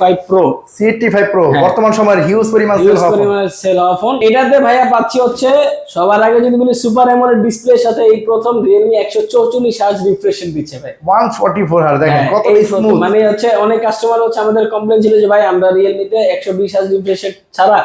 Five pro CAT five pro হ্যাঁ। বর্তমান সময়ের হিউজ পরিমাণ sell হওয়া। পরিমাণে সেল হওয়া ফোন এটাতে ভাইয়া পাচ্ছি হচ্ছে সবার আগে যদি বলি সুপার এমোলেড ডিসপ্লের সাথে এই প্রথম একশো চৌচল্লিশ হার্জ রিফ্রেশ দিচ্ছে ভাই। 144 হার্জ দেখেন হ্যাঁ, কত স্মুথ মানে হচ্ছে অনেক কাস্টমার হচ্ছে আমাদের কমপ্লেন ছিল যে ভাই আমরা রিয়েলমিতে একশো বিশ হার্জ রিফ্রেশ ছাড়া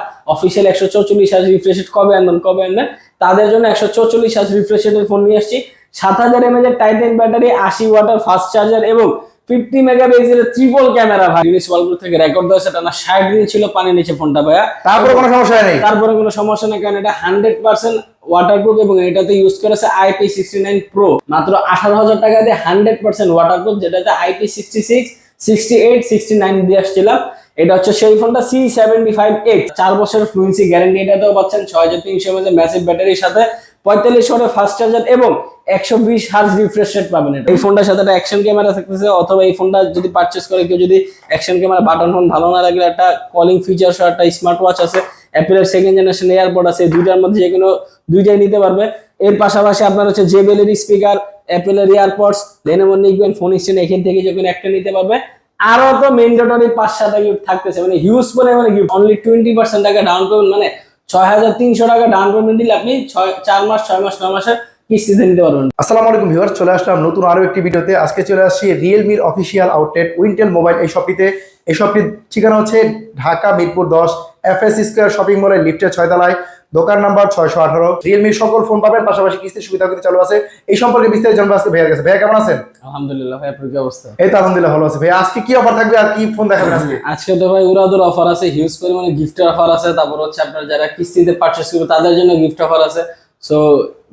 একশো চৌচল্লিশ হার্জ রিফ্রেশ কবে আনবেন কবে আনবেন? তাদের জন্য একশো চৌচল্লিশ হার্জ রিফ্রেশ ফোন নিয়ে আসছি। সাত হাজার এমএজ এর টাইটেন ব্যাটারি আশি ওয়াটার ফাস্ট চার্জার এবং ফিফটি মেগাপিক্সেলের ট্রিপল ক্যামেরা ভাই। জিনিস ওয়ালপুর থেকে রেকর্ড দেওয়া সেটা না ষাট দিন ছিল পানি নিচে ফোনটা ভাইয়া। তারপরে কোনো সমস্যা নেই তারপরে কোনো সমস্যা নেই কারণ এটা হান্ড্রেড পার্সেন্ট ওয়াটারপ্রুফ এবং এটাতে ইউজ করেছে আইপি সিক্সটি নাইন প্রো মাত্র আঠারো হাজার টাকা দিয়ে হান্ড্রেড পার্সেন্ট ওয়াটারপ্রুফ যেটাতে IP sixty six sixty eight sixty nine দিয়ে আসছিলাম। এটা হচ্ছে সেই ফোনটা সি সেভেন্টি ফাইভ এইট চার বছরের ফ্লুয়েন্সি গ্যারান্টি এটাতেও পাচ্ছেন ছয় হাজার তিনশো এমএজ ম্যাসিভ ব্যাটারির সাথে পঁয়তাল্লিশ ওয়াটের ফাস্ট চার্জার এবং একশো বিশ হার্জ রিফ্রেশ রেট পাবেন। এই ফোনটার সাথে একটা অ্যাকশন ক্যামেরা থাকতেছে, অথবা এই ফোনটা যদি পারচেস করে কেউ যদি অ্যাকশন ক্যামেরা বাটন ফোন ভালো না লাগলে একটা কলিং ফিচার সহ একটা স্মার্ট ওয়াচ আছে অ্যাপেলের সেকেন্ড জেনারেশন এয়ারপোর্ট আছে দুইটার মধ্যে যে কোনো দুইটাই নিতে পারবে। এর পাশাপাশি আপনার হচ্ছে জেবেলের স্পিকার অ্যাপেলের AirPods Lenovo neckband phone stand এখান থেকে যে কোনো একটা নিতে পারবে। আরও তো মেন্ডেটরি পাঁচ সাতটা গিফট থাকতেছে মানে হিউজ পরিমাণে গিফট অনলি টোয়েন্টি পার্সেন্ট টাকা ডাউন পেমেন্ট মানে ছয় হাজার তিনশো টাকা ডাউন পেমেন্ট দিলে আপনি ছয়, চার মাস, ছয় মাস, নয় মাসের কিস্তিতে নিতে পারবেন? আসসালামু আলাইকুম ভিউয়ার চলে আসলাম নতুন আরও একটি ভিডিওতে। আজকে চলে আসছি রিয়েলমির অফিসিয়াল আউটলেট উইন্টেল মোবাইল এই শপটিতে এই শপটির ঠিকানা হচ্ছে ঢাকা মিরপুর দশ এফ এস স্কোয়ার শপিং মলের লিফটের ছয়তলায়। দোকান নাম্বার ছয়শো আঠারো। রিয়েলমির সকল ফোন পাবেন পাশাপাশি কিস্তির সুবিধা কিন্তু চালু আছে। এই সম্পর্কে বিস্তারিত জানব আজকে ভাইয়ার কাছে। ভাইয়া কেমন আছেন? আলহামদুলিল্লাহ ভাই আপনার কি অবস্থা? এই তো আলহামদুলিল্লাহ ভালো আছে। ভাইয়া আজকে কি অফার থাকবে আর কি ফোন দেখাবেন আজকে? আজকে তো ভাই উড়াদুর অফার আছে হিউজ পরিমাণে গিফটের অফার আছে। তারপর হচ্ছে আপনার যারা কিস্তিতে পারচেস করবে তাদের জন্য গিফট অফার আছে। সো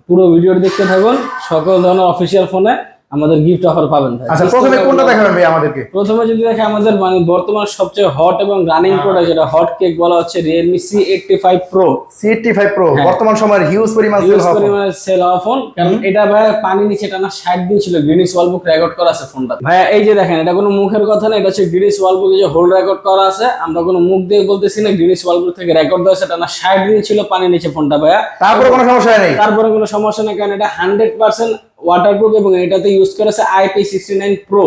পুরো ভিডিওটি দেখতে থাকুন। সকল ধরনের অফিসিয়াল ফোনে আমাদের গিফট অফার পাবেন ভাই। আচ্ছা প্রথমে কোনটা দেখাবেন ভাই আমাদেরকে? প্রথমে যদি দেখে আমাদের মানে বর্তমান সবচেয়ে হট এবং রানিং প্রোডাক্ট যেটা হট কেক বলা হচ্ছে five pro CAT five pro হ্যাঁ। বর্তমান সময়ের হিউজ পরিমাণ হিউজ হওয়া phone। সেল হওয়া ফোন কারণ এটা ভাই পানি নিচে টানা ষাট দিন ছিল গ্রিনিস ওয়াল বুক রেকর্ড করা আছে ফোনটা ভাইয়া এই যে দেখেন এটা কোনো মুখের কথা না এটা হচ্ছে গ্রিনিস ওয়াল বুকে যে হোল্ড রেকর্ড করা আছে আমরা কোনো মুখ দিয়ে বলতেছি না গ্রিনিস ওয়াল বুক থেকে রেকর্ড দেওয়া আছে টানা ষাট দিন ছিল পানি নিচে ফোনটা ভাইয়া। তারপরে কোনো সমস্যা নেই? তারপরে কোনো সমস্যা নেই কারণ এটা হান্ড্রেড পার্সেন্ট ওয়াটারপ্রুফ এবং এটাতে ইউজ করেছে আইপি সিক্সটি নাইন প্রো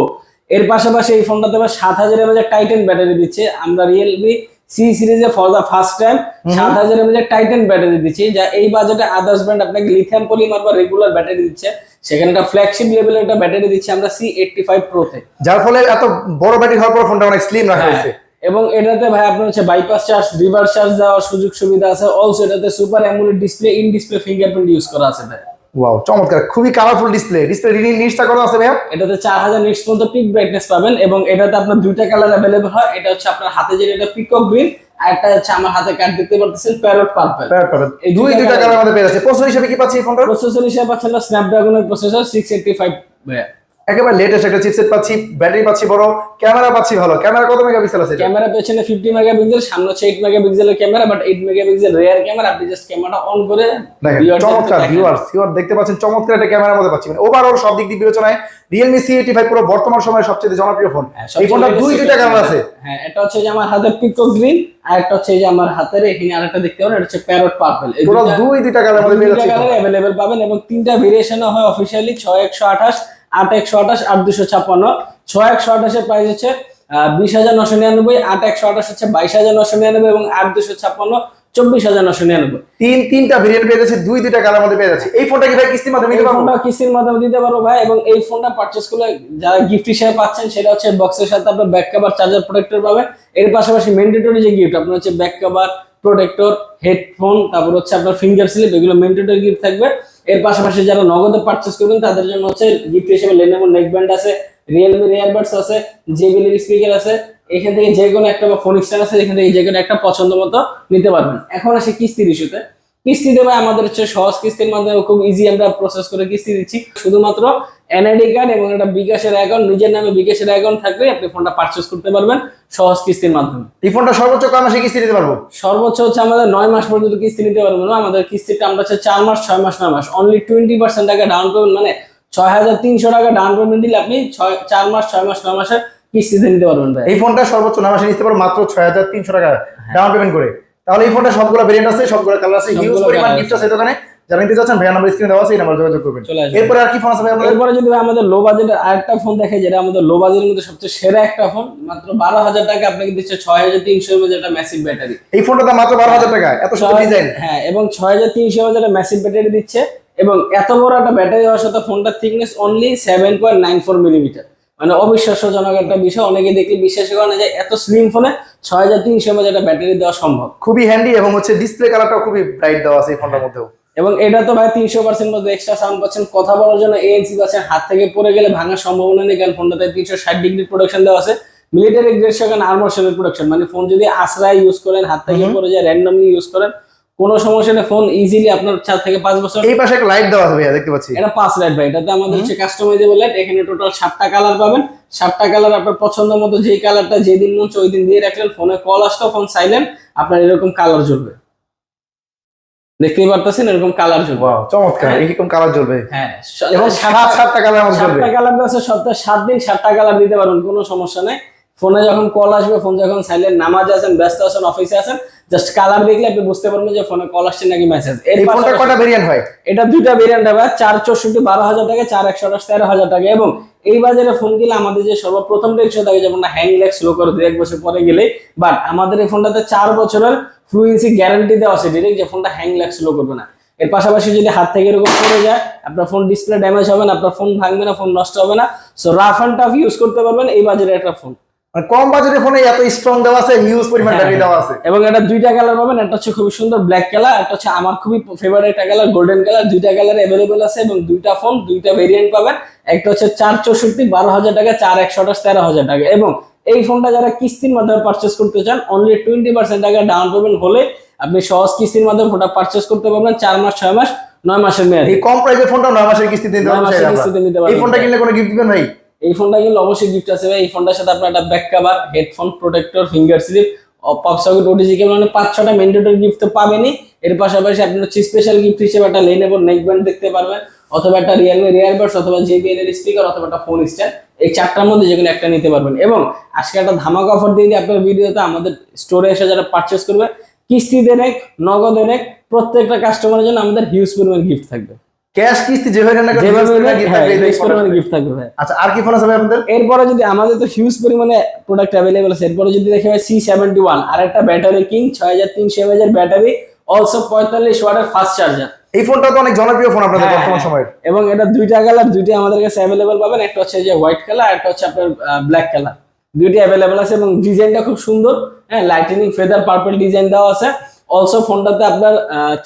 এর পাশাপাশি এই ফোনটাতে আবার সাত হাজার এমএজ টাইটেন ব্যাটারি দিচ্ছে। আমরা রিয়েলমি সি সিরিজে ফর দ্য ফার্স্ট টাইম সাত হাজার এমএজ টাইটেন ব্যাটারি দিচ্ছি। যা এই বাজেটে আদার্স ব্র্যান্ড আপনাকে লিথিয়াম পলিমার বা রেগুলার ব্যাটারি দিচ্ছে। সেখানে একটা ফ্ল্যাগশিপ লেভেলের একটা ব্যাটারি দিচ্ছে আমরা সি এইটটি ফাইভ প্রোতে যার ফলে এত বড় ব্যাটারি হওয়ার পর ফোনটা অনেক স্লিম রাখা হয়েছে। এবং এটাতে ভাই আপনার হচ্ছে বাইপাস চার্জ রিভার্স চার্জ দেওয়ার সুযোগ সুবিধা আছে। অলসো এটাতে super AMOLED display in display fingerprint use করা আছে ভাই। ওয়াও চমৎকার খুবই কালারফুল ডিসপ্লে ডিসপ্লে রিনিং নিচটা করা আছে ভাইয়া? এটাতে চার হাজার নিটস পর্যন্ত পিক ব্রাইটনেস পাবেন এবং এটাতে আপনার দুইটা কালার अवेलेबल হয়। এটা হচ্ছে আপনার হাতে যেটা এটা পিকক গ্রিন আর একটা হচ্ছে আমার হাতে কার্ড দেখতে পারতেছেন প্যারট পার্পল প্যারট পার্পল এই দুই দুইটা কালার আমাদের পেয়ে আছে প্রসেসর হিসেবে কি পাচ্ছি এই ফোনটা প্রসেসর হিসেবে পাচ্ছেন স্ন্যাপড্রাগনের প্রসেসর সিক্স এইটটি ফাইভ একেবারে লেটেস্ট একটা চিপসেট পাচ্ছি ব্যাটারি পাচ্ছি বড় ক্যামেরা পাচ্ছি ভালো। ক্যামেরা কত মেগাপিক্সেল আছে ক্যামেরা পেছনে ফিফটি মেগাপিক্সেল সামনে হচ্ছে এইট মেগাপিক্সেলের camera but eight megapixel rear camera আপনি জাস্ট ক্যামেরাটা অন করে চমৎকার। ভিউয়ার্স ভিউয়ার দেখতে পাচ্ছেন চমৎকার একটা ক্যামেরার মধ্যে পাচ্ছি। মানে ওভারঅল সব দিক দিয়ে বিবেচনায় এইটি ফাইভ প্রো বর্তমান সময়ের সবচেয়ে জনপ্রিয় ফোন এই ফোনটা দুই দুইটা ক্যামেরা আছে। হ্যাঁ এটা হচ্ছে যে আমার হাতের পিকক গ্রিন আর একটা হচ্ছে যে আমার হাতের এখানে আরেকটা দেখতে পারেন এটা হচ্ছে প্যারট পার্পল এই টোটাল দুই দুইটা কালার অ্যাভেলেবেল পাবেন এবং তিনটা ভেরিয়েশন হয় একশো আঠাশ আট একশো আঠাশ আট দুশো ছাপ্পান্ন। ছয় একশো আঠাশের প্রাইস হচ্ছে বিশ হাজার নশো নিরানব্বই আট একশো আঠাশ হচ্ছে বাইশ হাজার নশো নিরানব্বই এবং আট দুশো ছাপ্পান্ন চব্বিশ হাজার নশো নিরানব্বই। তিন তিনটা ভেরিয়েন্ট পেয়ে যাচ্ছি দুই দুইটা কালার মধ্যে পেয়ে যাচ্ছে। এই ফোনটা কি ভাই কিস্তির মাধ্যমে এই পারব? কিস্তির মাধ্যমে দিতে পারব ভাই এবং এই ফোনটা পারচেস করলে যারা গিফট হিসেবে পাচ্ছেন সেটা হচ্ছে বক্সের সাথে আপনার ব্যাক কভার চার্জার প্রোটেক্টর পাবে এর পাশাপাশি মেন্ডেটরি যে গিফট আপনার হচ্ছে ব্যাক কভার প্রোটেক্টর হেডফোন তারপর হচ্ছে আপনার ফিঙ্গার স্লিপ এগুলো মেন্ডেটরি গিফট থাকবে। এর পাশাপাশি যারা নগদে পারচেস করবেন, তাদের জন্য হচ্ছে গিফট হিসেবে Lenovo নেক ব্যান্ড আছে রিয়েলমি এয়ারবাডস আছে জেবিএল স্পিকার আছে। এখান থেকে যে কোনো একটা বা ফোন স্ট্যান্ড আছে, এখান থেকে যে কোনো একটা পছন্দ মতো নিতে পারবেন। এখন আসে কিস্তির ইস্যুতে কিস্তি দেবে আমাদের হচ্ছে সহজ কিস্তির মাধ্যমে খুব ইজি আমরা প্রসেস করে কিস্তি দিচ্ছি। শুধুমাত্র এনআইডি কার্ড এবং একটা বিকাশের অ্যাকাউন্ট নিজের নামে বিকাশের অ্যাকাউন্ট থাকলে আপনি ফোনটা পারচেস করতে পারবেন সহজ কিস্তির মাধ্যমে। এই ফোনটা সর্বোচ্চ কয় মাসে কিস্তি দিতে পারব? সর্বোচ্চ হচ্ছে আমাদের নয় মাস পর্যন্ত কিস্তি নিতে পারব না। আমাদের কিস্তিটা আমরা হচ্ছে চার মাস ছয় মাস নয় মাস। অনলি টোয়েন্টি পার্সেন্ট টাকা ডাউন পেমেন্ট মানে ছয় হাজার তিনশো টাকা ডাউন পেমেন্ট দিলে আপনি ছয় চার মাস ছয় মাস নয় মাসের কিস্তিতে নিতে পারবেন ভাই। এই ফোনটা সর্বোচ্চ নয় মাসে নিতে পারব মাত্র ছয় হাজার তিনশো টাকা ডাউন পেমেন্ট করে। তাহলে এই ফোনটা সবগুলো ভেরিয়েন্ট আছে সবগুলো কালার আছে হিউজ পরিমাণ গিফট আছে। দোকানে। যারা নিতে চাচ্ছেন ভাইয়া নাম্বার স্ক্রিনে দেওয়া আছে এই নাম্বার যোগাযোগ করবেন। এরপরে আর কি ফোন আছে ভাই আপনাদের? এরপরে যদি ভাই আমাদের লো বাজেটের আরেকটা ফোন দেখে যেটা আমাদের লো বাজেটের মধ্যে সবচেয়ে সেরা একটা ফোন মাত্র বারো হাজার টাকা আপনাকে দিচ্ছে ছয় হাজার তিনশো এমএজ একটা ম্যাসিভ ব্যাটারি এই ফোনটা দাম মাত্র বারো হাজার টাকা এত সুন্দর ডিজাইন হ্যাঁ এবং ছয় হাজার তিনশো এমএজ একটা ম্যাসিভ ব্যাটারি দিচ্ছে এবং এত বড় একটা ব্যাটারি হওয়ার সাথে ফোনটার thickness only seven point nine four millimetre মানে অবিশ্বাস্যজনক একটা বিষয়। অনেকে দেখলে বিশ্বাস করে না যে এত স্লিম ফোনে ছয় হাজার তিনশো এমএজ একটা ব্যাটারি দেওয়া সম্ভব। খুবই হ্যান্ডি এবং হচ্ছে ডিসপ্লে কালারটাও খুবই ব্রাইট দেওয়া আছে এই ফোনটার মধ্যেও। এবং এটা তো ভাই তিনশো পার্সেন্ট মধ্যে এক্সট্রা সাউন্ড পাচ্ছেন। কথা বলার জন্য এএনসি পাচ্ছেন। হাত থেকে পড়ে গেলে ভাঙার সম্ভাবনা নেই। কারণ ফোনটাতে তিনশো ষাট ডিগ্রি প্রোডাকশন দেওয়া আছে। মিলিটারি গ্রেড সেখানে আর্মার শেলের প্রোডাকশন মানে ফোন যদি আশ্রয় ইউজ করেন হাত থেকে। পড়ে যায় র্যান্ডমলি ইউজ করেন কোনো সমস্যা নেই ফোন ইজিলি আপনার চার থেকে পাঁচ বছর এই পাশে একটা লাইট দেওয়া আছে ভাইয়া দেখতে পাচ্ছি। এটা পাঁচ লাইট ভাই এটাতে আমাদের হচ্ছে কাস্টমাইজেবল লাইট এখানে টোটাল সাতটা কালার পাবেন। সাতটা কালার আপনার পছন্দ মতো যেই কালারটা যেদিন মন ওই দিন দিয়ে রাখলেন ফোনে কল আসতো ফোন সাইলেন্ট আপনার এরকম কালার জ্বলবে। দেখতেই পারতেছেন এরকম কালার জ্বলবে। ওয়াও চমৎকার এরকম কালার জ্বলবে। হ্যাঁ এবং সাত সাতটা কালার জ্বলবে। সাতটা কালার আছে সপ্তাহে সাত দিন সাতটা কালার দিতে পারবেন কোনো সমস্যা নেই। ফোনে যখন কল আসবে ফোন যখন সাইলেন্ট নামাজে আছেন ব্যস্ত আছেন অফিসে আছেন জাস্ট কালার দেখলে আপনি বুঝতে পারবেন যে ফোনে কল আসছে নাকি মেসেজ এর এই ফোনটা কটা ভেরিয়েন্ট হয়? এটা দুইটা ভেরিয়েন্ট হবে চার চৌষট্টি বারো হাজার টাকা চার একশো আঠাশ তেরো হাজার টাকা এবং এই বাজারে ফোন কিনলে আমাদের যে সর্বপ্রথম টেকশন থাকে যেমন হ্যাং লেগ স্লো করে দু এক বছর পরে গেলে বাট আমাদের এই ফোনটাতে চার বছরের ফ্লুয়েন্সি গ্যারান্টি দেওয়া আছে ডিরেক্ট যে ফোনটা হ্যাং লেগ স্লো করবে না। এর পাশাপাশি যদি হাত থেকে এরকম পড়ে যায় আপনার ফোন ডিসপ্লে ড্যামেজ হবে না আপনার ফোন ভাঙবে না ফোন নষ্ট হবে না। So rough and tough use করতে পারবেন এই বাজারে একটা ফোন মানে কম বাজেটের ফোনে এত স্ট্রং দেওয়া আছে হিউজ পরিমাণ ব্যাটারি। দেওয়া আছে। এবং এটা দুইটা কালার পাবেন একটা হচ্ছে খুবই সুন্দর ব্ল্যাক কালার একটা হচ্ছে আমার খুবই ফেভারিট কালার গোল্ডেন কালার দুইটা কালার অ্যাভেলেবেল আছে এবং দুইটা ফোন দুইটা ভেরিয়েন্ট পাবেন। একটা হচ্ছে চার চৌষট্টি বারো হাজার টাকা চার একশো আঠাশ তেরো হাজার টাকা। এবং এই ফোনটা যারা কিস্তির মাধ্যমে পারচেস করতে চান অনলি টোয়েন্টি পার্সেন্ট টাকা ডাউন পেমেন্ট হলে আপনি সহজ কিস্তির মাধ্যমে ফোনটা পারচেস করতে পারবেন চার মাস ছয় মাস নয় মাসের মেয়াদে। এই কম প্রাইসের ফোনটা নয় মাসের পারবেন। কিস্তিতে নিতে এই ফোনটা কিনলে কোনো গিফট দিবেন ভাই? এই ফোনটা কিন্তু অবশ্যই গিফট আছে ভাই। এই ফোনটার সাথে আপনার একটা back cover headphone protector finger slip pop socket cable মানে পাঁচ ছটা ম্যান্ডেটরি গিফট তো পাবেনই। এর পাশাপাশি আপনি হচ্ছে স্পেশাল গিফট হিসেবে একটা লেনেবল নেক ব্যান্ড দেখতে পারবেন, অথবা একটা রিয়েলমি রিয়ার বাডস অথবা জেবিএল এর স্পিকার অথবা একটা ফোন স্ট্যান্ড এই চারটার মধ্যে যে কোনো একটা নিতে পারবেন। এবং আজকে একটা ধামাকা অফার দিয়ে দিই আপনার ভিডিওতে, আমাদের স্টোরে এসে যারা পারচেস করবে, কিস্তিতে নেক, নগদে নেক, প্রত্যেকটা কাস্টমারের জন্য আমাদের হিউজ পরিমাণ গিফট থাকবে। ক্যাশ কিস্তি যেভাবে না যেভাবে gift হ্যাঁ থাকবে গিফট ভাই আচ্ছা আর কি ফোন আছে ভাই আপনাদের? এরপরে যদি আমাদের তো হিউজ পরিমাণে প্রোডাক্ট অ্যাভেলেবল আছে এরপরে যদি দেখে সেভেন্টি ওয়ান আর একটা ব্যাটারি কিং ছয় হাজার তিনশো এমএজ এর ব্যাটারি অলসো পঁয়তাল্লিশ ওয়াটের ফাস্ট চার্জার এই ফোনটা তো অনেক জনপ্রিয় ফোন আপনাদের হ্যাঁ, বর্তমান হ্যাঁ। সময়ের। এবং এটা দুইটা কালার দুইটা আমাদের কাছে অ্যাভেলেবল পাবেন একটা হচ্ছে যে হোয়াইট কালার একটা হচ্ছে আপনার ব্ল্যাক কালার দুইটি অ্যাভেলেবল আছে এবং ডিজাইনটা খুব সুন্দর হ্যাঁ লাইটেনিং ফেদার পার্পল ডিজাইন দেওয়া আছে। অলসো ফোনটাতে আপনার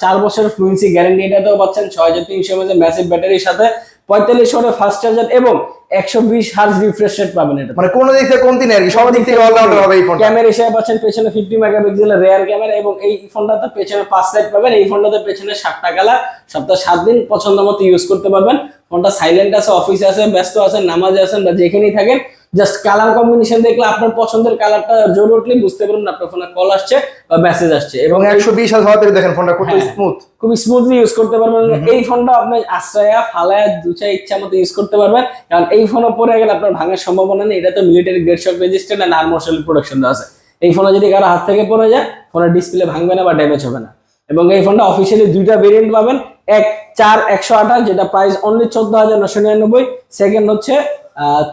চার বছরের ফ্লুয়েন্সি গ্যারান্টি এটাতেও পাচ্ছেন ছয় হাজার তিনশো এমএজ ম্যাসিভ ব্যাটারির সাথে পঁয়তাল্লিশ ওয়াটের ফাস্ট চার্জার এবং একশো বিশ হার্জ রিফ্রেশ রেট পাবেন এটা। মানে কোনো দিক থেকে কমতি নেই আর কি সব দিক থেকে অলরাউন্ডার হবে এই ফোনটা ক্যামেরা হিসেবে পাচ্ছেন পেছনে ফিফটি মেগাপিক্সেলের রেয়ার ক্যামেরা এবং এই ফোনটাতে পেছনে পাঁচ লাইট পাবেন এই ফোনটাতে পেছনে সাতটা কালার সপ্তাহে সাত দিন পছন্দ মতো ইউজ করতে পারবেন। ফোনটা সাইলেন্ট আছে অফিসে আছে ব্যস্ত আছেন নামাজে আছেন বা যেখানেই থাকেন জাস্ট কালার কম্বিনেশন দেখলে আপনার পছন্দের কালারটা জোর উঠলেই বুঝতে পারবেন আপনার ফোনে কল আসছে বা মেসেজ আসছে। এবং একশো বিশ হাজার দেখেন ফোনটা কত। স্মুথ খুব স্মুথলি ইউজ করতে পারবেন। এই ফোনটা আপনি আশ্রয়া ফালায়া দুচা ইচ্ছা মতো ইউজ করতে পারবেন। কারণ এই ফোনে পরে গেলে আপনার ভাঙার সম্ভাবনা নেই। এটা তো military grade shock registered and armour shell production আছে। এই ফোনে যদি কারও হাত থেকে পড়ে যায় ফোনের ডিসপ্লে ভাঙবে না বা ড্যামেজ হবে না। এবং এই ফোনটা অফিসিয়ালি দুইটা ভেরিয়েন্ট পাবেন। এক চার একশো আঠাশ যেটা প্রাইস অনলি চোদ্দ হাজার নশো নিরানব্বই। সেকেন্ড হচ্ছে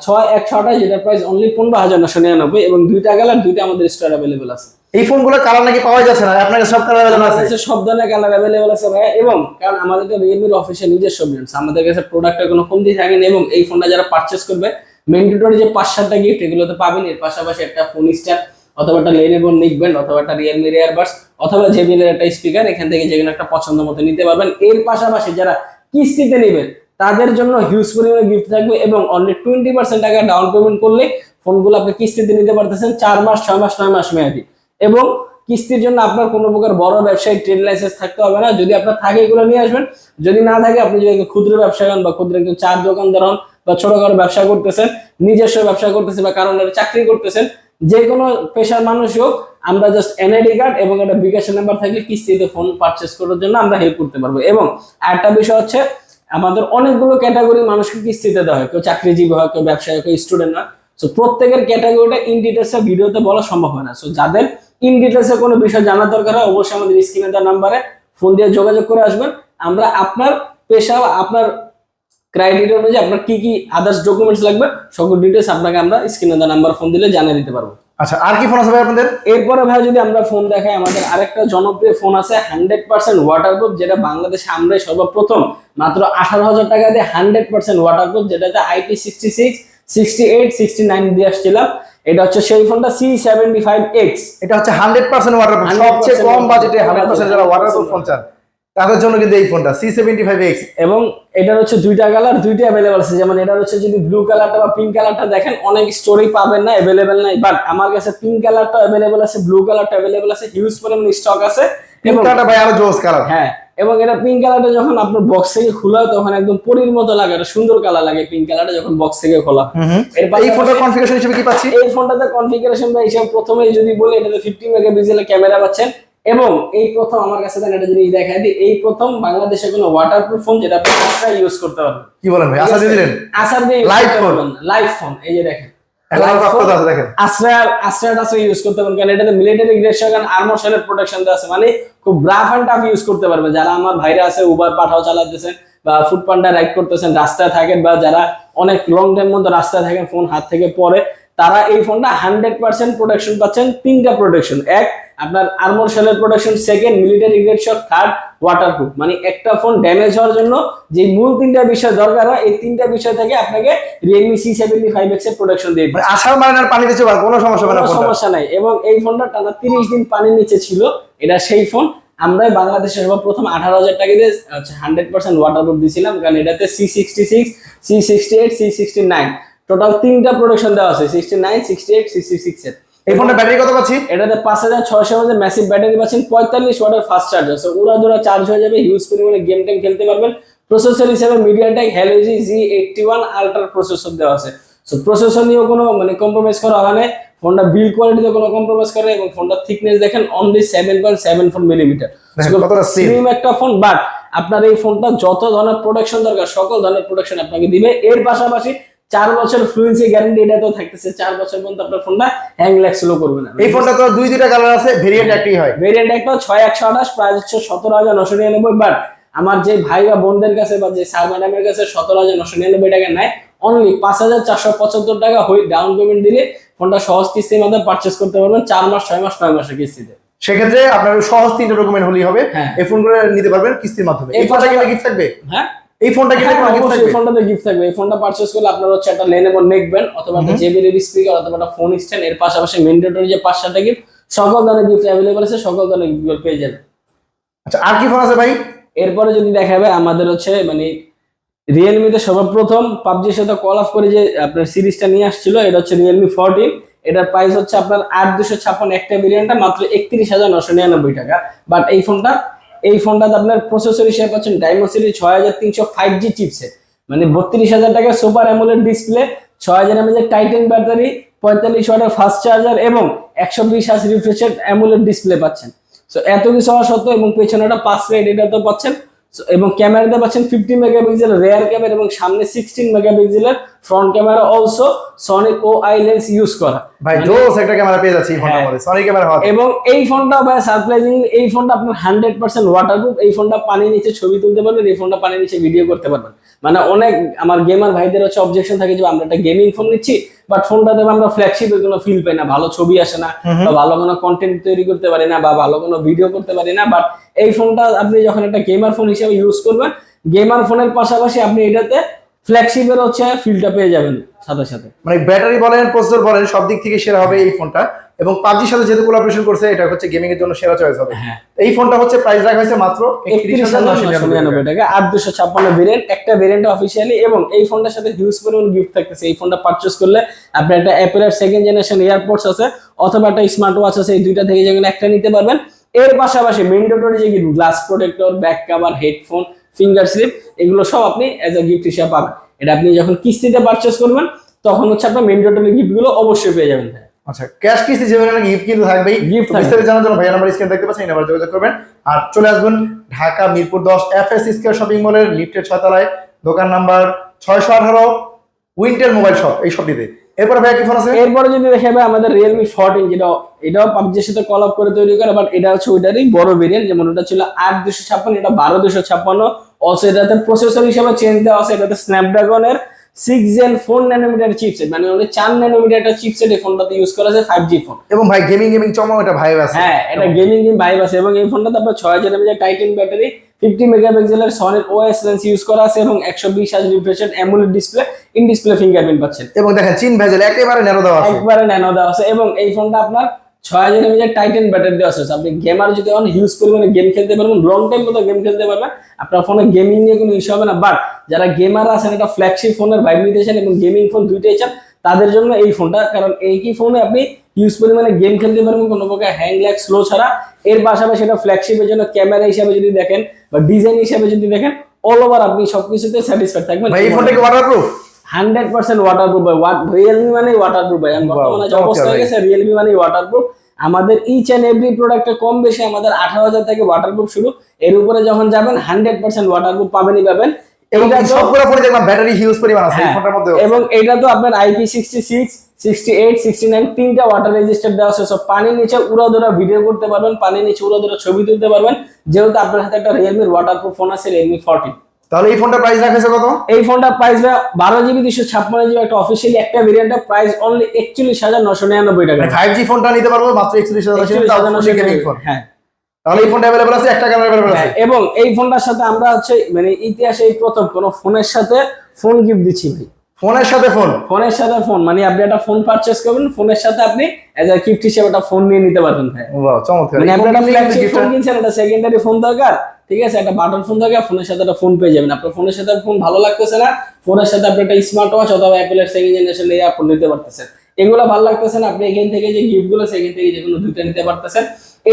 ছয় একশো আঠাশ যেটা প্রাইস অনলি পনেরো হাজার নশো নিরানব্বই এবং দুইটা কালার দুইটা আমাদের স্টোর অ্যাভেলেবেল আছে। এই ফোনগুলো কালার নাকি পাওয়া যাচ্ছে না আপনার সব কালার আছে। সব ধরনের কালার অ্যাভেলেবল আছে ভাই এবং কারণ আমাদের তো রিয়েলমির অফিসে নিজস্ব ব্র্যান্ডস আমাদের কাছে প্রোডাক্টের কোনো কমতি থাকে না এবং এই ফোনটা যারা পারচেস করবে ম্যান্ডেটরি যে পাঁচ সাতটা গিফট এগুলো তো পাবেন এর পাশাপাশি একটা ফোন স্ট্যান্ড অথবা একটা লেনেবল নিক ব্যান্ড, অথবা একটা রিয়েলমি রিয়ারবাডস অথবা জেবিএল একটা স্পিকার এখান থেকে যে একটা পছন্দ মতো নিতে পারবেন। এর পাশাপাশি যারা কিস্তিতে নেবেন, তাদের জন্য হিউজ পরিমাণে গিফট থাকবে এবং অনলি টোয়েন্টি পার্সেন্ট টাকা ডাউন পেমেন্ট করলে ফোনগুলো আপনি কিস্তিতে নিতে পারতেছেন চার মাস, ছয় মাস, নয় মাস মেয়াদি। এবং কিস্তির জন্য আপনার কোনো প্রকার বড় ব্যবসায়িক ট্রেড লাইসেন্স থাকতে হবে না। যদি আপনার থাকে এগুলো নিয়ে আসবেন। যদি না থাকে, আপনি যদি ক্ষুদ্র ব্যবসায়ী হন বা ক্ষুদ্র একজন চার দোকানদার হন বা ছোটখাটো ব্যবসা করতেছেন, নিজস্ব ব্যবসা করতেছেন বা কারণ চাকরি করতেছেন যে কোনো পেশার মানুষ হোক, আমরা জাস্ট এনআইডি কার্ড এবং একটা বিকাশের নাম্বার থাকলে কিস্তিতে ফোন পারচেস করার জন্য আমরা হেল্প করতে পারব। এবং আরেকটা বিষয় হচ্ছে, আমাদের অনেকগুলো ক্যাটাগরি মানুষকে কিস্তিতে দেওয়া হয়। কেউ চাকরিজীবী হয়, কেউ ব্যবসায়ী কেউ স্টুডেন্ট হয়। সো প্রত্যেকের ক্যাটাগরিটা ইন ডিটেলসে ভিডিওতে বলা সম্ভব হয় না। সো যাদের ইন ডিটেলসে কোনো বিষয় জানার দরকার হয়, অবশ্যই আমাদের স্ক্রিনে দেওয়া নাম্বারে ফোন দিয়ে যোগাযোগ করে আসবেন। আমরা আপনার পেশা, আপনার ক্রাইটেরিয়া অনুযায়ী আপনার কি কি আদার্স ডকুমেন্টস লাগবে সকল ডিটেলস আপনাকে আমরা স্ক্রিনে দেওয়া নাম্বার ফোন দিলে জানিয়ে দিতে পারব। আচ্ছা আর কি ফোন আছে ভাই আপনাদের? এরপরে ভাই যদি আমরা ফোন দেখাই আমাদের আরেকটা জনপ্রিয় ফোন আছে হান্ড্রেড পার্সেন্ট ওয়াটারপ্রুফ যেটা বাংলাদেশে আমরাই সর্বপ্রথম মাত্র আঠারো হাজার টাকা দিয়ে হান্ড্রেড পার্সেন্ট ওয়াটারপ্রুফ যেটাতে IP sixty six sixty eight sixty nine দিয়ে আসছিলাম। এটা হচ্ছে সেই ফোনটা সি সেভেন্টি ফাইভ এক্স এটা হচ্ছে হান্ড্রেড পার্সেন্ট ওয়াটারপ্রুফ 100% সবচেয়ে কম বাজেটে হান্ড্রেড পার্সেন্ট যারা ওয়াটারপ্রুফ ফোন চান। তাদের জন্য কিন্তু এই ফোনটা সি সেভেন্টি ফাইভ এক্স এবং এটার হচ্ছে দুইটা কালার দুইটা অ্যাভেলেবল আছে। যেমন এটার হচ্ছে যদি ব্লু কালারটা বা পিঙ্ক কালারটা দেখেন অনেক স্টোরি পাবেন না অ্যাভেলেবেল নাই। বাট আমার কাছে পিঙ্ক কালারটা অ্যাভেলেবল আছে ব্লু কালারটা অ্যাভেলেবল আছে হিউজ পরিমাণ স্টক আছে। এবং পিঙ্কটা ভাই আরও জোস কালার হ্যাঁ এবং এটা পিঙ্ক কালারটা যখন আপনার বক্স থেকে খোলা তখন একদম পরির মতো লাগে এটা সুন্দর কালার লাগে পিঙ্ক কালারটা যখন বক্স থেকে খোলা এই ফোনটার কনফিগারেশন হিসেবে কি পাচ্ছি? এই ফোনটাতে কনফিগারেশন বা হিসাব প্রথমে যদি বলি এটাতে ফিফটি মেগাপিক্সেলের ক্যামেরা পাচ্ছেন। এবং এই প্রথম আমার কাছে একটা জিনিস দেখাই দিই এই প্রথম বাংলাদেশে কোনো ওয়াটারপ্রুফ ফোন যেটা আপনি আসায় ইউজ করতে পারবেন। কি বলেন ভাই? আশা দিয়ে দিলেন? আসার দিয়ে Live phone? লাইভ ফোন এই যে দেখেন। এখন Live রক্ত phone, আছে দেখেন। আশ্রয় আশ্রয় টাশ্রয় ইউজ করতে পারবেন কারণ এটাতে মিলিটারি গ্রেড আর্মর সেলের প্রোটেকশন আছে। মানে খুব রাফ অ্যান্ড টাফ ইউজ করতে পারবে। যারা আমার ভাইরা আছে উবার পাঠাও চালাতেছেন বা ফুড পান্ডা রাইড করতেছেন রাস্তায় থাকেন বা যারা অনেক লং টাইম মতো রাস্তায় থাকেন ফোন হাত থেকে পড়ে তারা এই ফোনটা হান্ড্রেড পার্সেন্ট প্রোটেকশন পাচ্ছেন তিনটা প্রোটেকশন এক আপনার আর্মর সেলের protection second military grade shock third waterproof মানে একটা ফোন ড্যামেজ হওয়ার জন্য যে মূল তিনটা বিষয় দরকার হয় এই তিনটা বিষয় থেকে আপনাকে রিয়েলমি সি সেভেন্টি ফাইভ এক্সের প্রোটেকশন দিয়ে আসার মানে আশার মানে আর পানিতে চোবার কোনো সমস্যা কোনো সমস্যা নাই। এবং এই ফোনটা টানা তিরিশ দিন পানির নিচে ছিল। এটা সেই ফোন আমরাই বাংলাদেশে সর্বপ্রথম আঠারো হাজার টাকা দিয়ে হান্ড্রেড পার্সেন্ট ওয়াটার প্রুফ দিয়েছিলাম কারণ এটাতে C sixty six C sixty eight C sixty nine total তিনটা প্রোডাকশন দেওয়া আছে sixty nine sixty eight sixty six এর। এই ফোনটা ব্যাটারি কত পাচ্ছি? এটাতে পাঁচ হাজার ছয়শো মধ্যে ম্যাসিভ ব্যাটারি পাচ্ছেন পঁয়তাল্লিশ ওয়াটের ফাস্ট চার্জার সো উড়া দুরা চার্জ হয়ে যাবে হিউজ পরিমাণে গেম টেম খেলতে পারবেন। প্রসেসর হিসেবে MediaTek Helio G G eighty one ultra processor দেওয়া আছে। সো প্রসেসর নিয়েও কোনো মানে কম্প্রোমাইজ করা হয় না ফোনটা বিল্ড কোয়ালিটিতে কোনো কম্প্রোমাইজ করে এবং ফোনটা থিকনেস দেখেন only seven point seven four millimetre. Slim একটা ফোন বাট আপনার এই ফোনটা যত ধরনের প্রোডাকশন দরকার সকল ধরনের প্রোডাকশন আপনাকে দিবে। এর পাশাপাশি চার বছর ফ্লুয়েন্সি গ্যারান্টি এটা তো থাকতেছে চার বছর পর্যন্ত আপনার ফোনটা হ্যাং ল্যাক স্লো করবে না। এই ফোনটা তো দুই দুইটা কালার আছে ভেরিয়েন্ট একটাই হয়। ভেরিয়েন্ট একটা ছয় একশো আঠাশ প্রাইস হচ্ছে সতেরো হাজার নশো নিরানব্বই। বাট আমার যে ভাই বা বোনদের কাছে বা যে স্যার ম্যাডামের কাছে সতেরো হাজার নশো নিরানব্বই টাকা নেয় অনলি পাঁচ হাজার চারশো পঁচাত্তর টাকা হই ডাউন পেমেন্ট দিলে ফোনটা সহজ কিস্তির মাধ্যমে পারচেস করতে পারবেন চার মাস ছয় মাস নয় মাসের কিস্তিতে। সেক্ষেত্রে আপনার সহজ তিনটা ডকুমেন্ট হলেই হবে। হ্যাঁ। এই ফোনগুলো নিতে পারবেন কিস্তির মাধ্যমে। এই ফোনটা কি গিফট থাকবে? হ্যাঁ। এই ফোনটা কিনলে হ্যাঁ, এই ফোনটাতে গিফট থাকবে। এই ফোনটা পারচেস করলে আপনার হচ্ছে একটা লেনেভো নেক ব্যান্ড অথবা একটা জেবিএল স্পিকার অথবা একটা ফোন স্ট্যান্ড এর পাশাপাশি ম্যান্ডেটরি যে পাঁচ সাতটা গিফট সকল ধরনের গিফট অ্যাভেলেবল আছে সকল ধরনের গিফট পেয়ে যাবেন। আচ্ছা আর কি ফোন আছে ভাই? এরপরে যদি দেখা যাবে আমাদের হচ্ছে মানে রিয়েলমিতে সর্বপ্রথম পাবজির সাথে কল অফ করে যে আপনার সিরিজটা নিয়ে আসছিল এটা হচ্ছে রিয়েলমি ফোরটিন এটার প্রাইস হচ্ছে আপনার আট দুশো ছাপ্পান্ন একটা ভেরিয়েন্টটা মাত্র একত্রিশ হাজার নশো নিরানব্বই টাকা। বাট এই ফোনটা এই ফোনটাতে আপনার প্রসেসর হিসেবে পাচ্ছেন ডায়মোসিটি ছয় হাজার তিনশো ফাইভ জি চিপসে মানে বত্রিশ হাজার টাকা সুপার অ্যামোলেড ডিসপ্লে ছয় হাজার এমএজের টাইটেন ব্যাটারি পঁয়তাল্লিশ ওয়াটের ফাস্ট চার্জার এবং একশো বিশ হাজার রিফ্রেশের অ্যামোলেড ডিসপ্লে পাচ্ছেন। সো এত কিছু হওয়া সত্ত্বেও এবং পেছনে একটা পাঁচ রেড এটা তো পাচ্ছেন। এবং ক্যামেরাতে পাচ্ছেন ফিফটি মেগাপিক্সেল রেয়ার ক্যামেরা এবং সামনে সিক্সটিন মেগাপিক্সেলের front camera also sonic O I lens use করা। ভাই মানে- জোস একটা ক্যামেরা পেয়ে যাচ্ছি এই ফোনটার। মধ্যে সনি ক্যামেরা হওয়া এবং এই ফোনটা ভাই সারপ্রাইজিং এই ফোনটা আপনার হান্ড্রেড পার্সেন্ট ওয়াটারপ্রুফ এই ফোনটা পানি নিচে ছবি তুলতে পারবেন এই ফোনটা পানি নিচে ভিডিও করতে পারবেন। মানে অনেক আমার গেমার ভাইদের হচ্ছে অবজেকশন থাকে যে আমরা একটা গেমিং ফোন নিচ্ছি বাট ফোনটাতে আমরা ফ্ল্যাগশিপ কোনো ফিল পাই না ভালো ছবি আসে না বা ভালো কোনো কন্টেন্ট তৈরি করতে পারি না বা ভালো কোনো ভিডিও করতে পারি না বাট এই ফোনটা আপনি যখন একটা গেমার ফোন হিসেবে ইউজ করবেন গেমার ফোনের পাশাপাশি আপনি এটাতে ফ্ল্যাগশিপের হচ্ছে ফিলটা পেয়ে যাবেন সাথে সাথে। মানে ব্যাটারি বলেন প্রসেসর বলেন সব দিক থেকে সেরা হবে এই ফোনটা এবং পাবজির সাথে যেহেতু কোলাবরেশন করছে এটা হচ্ছে গেমিং এর জন্য সেরা চয়েস হবে। হ্যাঁ। এই ফোনটা হচ্ছে প্রাইস রাখা হয়েছে মাত্র একত্রিশ হাজার নশো নিরানব্বই টাকা। আট দুশো ছাপ্পান্ন ভেরিয়েন্ট একটা ভেরিয়েন্ট অফিসিয়ালি এবং এই ফোনটার সাথে হিউজ পরিমাণ গিফট থাকতেছে। এই ফোনটা পারচেস করলে আপনার একটা অ্যাপেলের সেকেন্ড জেনারেশন এয়ারপোর্টস আছে অথবা একটা স্মার্ট ওয়াচ আছে এই দুইটা থেকে যেগুলো একটা নিতে পারবেন। এর পাশাপাশি মেইন ম্যান্ডেটরি যে glass protector back cover headphone finger slip এগুলো সব আপনি অ্যাজ এ গিফট হিসেবে পাবেন। এটা আপনি যখন কিস্তিতে পারচেস করবেন তখন হচ্ছে আপনার মেন ম্যান্ডেটরি গিফটগুলো অবশ্যই পেয়ে যাবেন। আচ্ছা ক্যাশ কিস্তি যে নাকি গিফট কিন্তু থাকবেই। থাকবে। বিস্তারিত জানার জন্য ভাইয়া নাম্বার স্ক্রিন দেখতে পাচ্ছেন এই নাম্বার যোগাযোগ করবেন। আর চলে আসবেন ঢাকা মিরপুর দশ এফ এস স্কোয়ার শপিং মলের লিফটের ছয়তলায়। দোকান নাম্বার ছয়শো আঠারো উইন্টেল মোবাইল শপ এই শপটিতে এরপরে ভাই কি ফোন আছে? এরপরে যদি দেখে ভাই আমাদের রিয়েলমি ফোরটিন যেটা এটাও পাবজির সাথে কল আপ করে তৈরি করে বাট এটা হচ্ছে ওইটারই বড় ভেরিয়েন্ট যেমন ওটা ছিল আট দুশো ছাপ্পান্ন এটা বারো দুশো ছাপ্পান্ন। অলসো এটাতে প্রসেসর হিসেবে চেঞ্জ দেওয়া আছে এটাতে স্ন্যাপড্রাগনের six gen four nanometre chipset মানে ওটা চার ন্যানোমিটার একটা চিপসেট এই ফোনটাতে ইউজ করা আছে ফাইভ জি ফোন এবং ভাই গেমিং গেমিং চমক একটা ভাই আছে। হ্যাঁ এটা গেমিং গেম ভাইব আছে। এবং এই ফোনটাতে আপনার ছয় হাজার এমএচ টাইটেন ব্যাটারি ফিফটি মেগাপিক্সেলের সনিক ওএস লেন্স ইউজ করা আছে এবং একশো বিশ হাজার রিফ্রেশের AMOLED display in display fingerprint পাচ্ছেন। এবং দেখেন চিন ভেজেল একেবারে ন্যারো দেওয়া আছে। একবারে ন্যানো দেওয়া আছে এবং এই ফোনটা আপনার ছয় হাজার এমএচ টাইটেন ব্যাটারি দেওয়া আছে। আপনি গেমার যদি অন হিউজ পরিমাণে গেম খেলতে পারবেন লং টাইম মতো গেম খেলতে পারবেন। আপনার ফোনে গেমিং নিয়ে কোনো ইস্যু হবে না। বাট যারা গেমার আছেন এটা ফ্ল্যাগশিপ ফোনের ভাইব নিতে চান এবং গেমিং ফোন দুইটাই চান তাদের জন্য এই ফোনটা কারণ এই কি ফোনে আপনি হিউজ পরিমাণে গেম খেলতে পারবেন কোনো প্রকার হ্যাং ল্যাগ স্লো ছাড়া। এর পাশাপাশি এটা ফ্ল্যাগশিপের জন্য ক্যামেরা হিসাবে যদি দেখেন বা ডিজাইন হিসাবে যদি দেখেন অল ওভার আপনি সবকিছুতে স্যাটিসফাইড থাকবেন। ভাই এই ফোনটা কি ওয়াটারপ্রুফ হান্ড্রেড পার্সেন্ট ওয়াটারপ্রুফ ভাই। রিয়েলমি মানে ওয়াটারপ্রুফ ভাই। বর্তমানে যে অবস্থা হয়ে গেছে রিয়েলমি মানে ওয়াটারপ্রুফ আমাদের ইচ অ্যান্ড এভরি প্রোডাক্টে কম বেশি আমাদের আঠারো হাজার থেকে ওয়াটারপ্রুফ শুরু। এর উপরে যখন যাবেন হান্ড্রেড পার্সেন্ট ওয়াটারপ্রুফ পাবেনই পাবেন। এবং সবগুলো ফোনে দেখলাম ব্যাটারি হিউজ পরিমাণ আছে এই হ্যাঁ, ফোনটার মধ্যে এবং এটা তো আপনার IP sixty six sixty eight sixty nine তিনটা ওয়াটার রেজিস্টার দেওয়া আছে। সব পানির নিচে উড়াধুরা ভিডিও করতে পারবেন পানির নিচে উড়াধুরা ছবি তুলতে পারবেন। যেহেতু আপনার হাতে একটা রিয়েলমির ওয়াটারপ্রুফ ফোন আছে রিয়েলমি ফোরটিন তাহলে এই ফোনটার প্রাইস কত? এই ফোনটা প্রাইস বারো জিবি দুশো ছাপ্পান্ন জিবি একটা অফিসিয়ালি একটা প্রাইস অনলি একচল্লিশ হাজার নশো নিরানব্বই টাকা। ফাইভ জি ফোনটা নিতে পারব মাত্র একচল্লিশ হাজার হ্যাঁ। তাহলে এই ফোনটা আছে একটা ক্যামেরা আছে। এবং এই ফোনটার সাথে আমরা হচ্ছে মানে ইতিহাসে এই প্রথম কোন ফোনের সাথে ফোন গিফট দিচ্ছি ভাই। ফোনের সাথে ফোন? ফোনের সাথে ফোন মানে আপনি একটা ফোন পারচেস করবেন ফোনের সাথে আপনি এজ আ গিফট হিসেবে একটা ফোন নিয়ে নিতে পারবেন ভাই। বাহ চমৎকার। মানে আপনি একটা ফ্ল্যাগশিপ ফোন কিনছেন একটা সেকেন্ডারি ফোন দরকার ঠিক আছে? একটা বাটন ফোন দরকার ফোনের সাথে একটা ফোন পেয়ে যাবেন। আপনার ফোনের সাথে ফোন ভালো লাগতেছে না ফোনের সাথে আপনি একটা স্মার্ট ওয়াচ অথবা অ্যাপেলের সেকেন্ড জেনারেশন এয়ারফোন নিতে পারতেছেন। এগুলো ভালো লাগতেছে না আপনি এখান থেকে যে গিফটগুলো সেখান থেকে যে কোনো দুইটা নিতে পারতেছেন।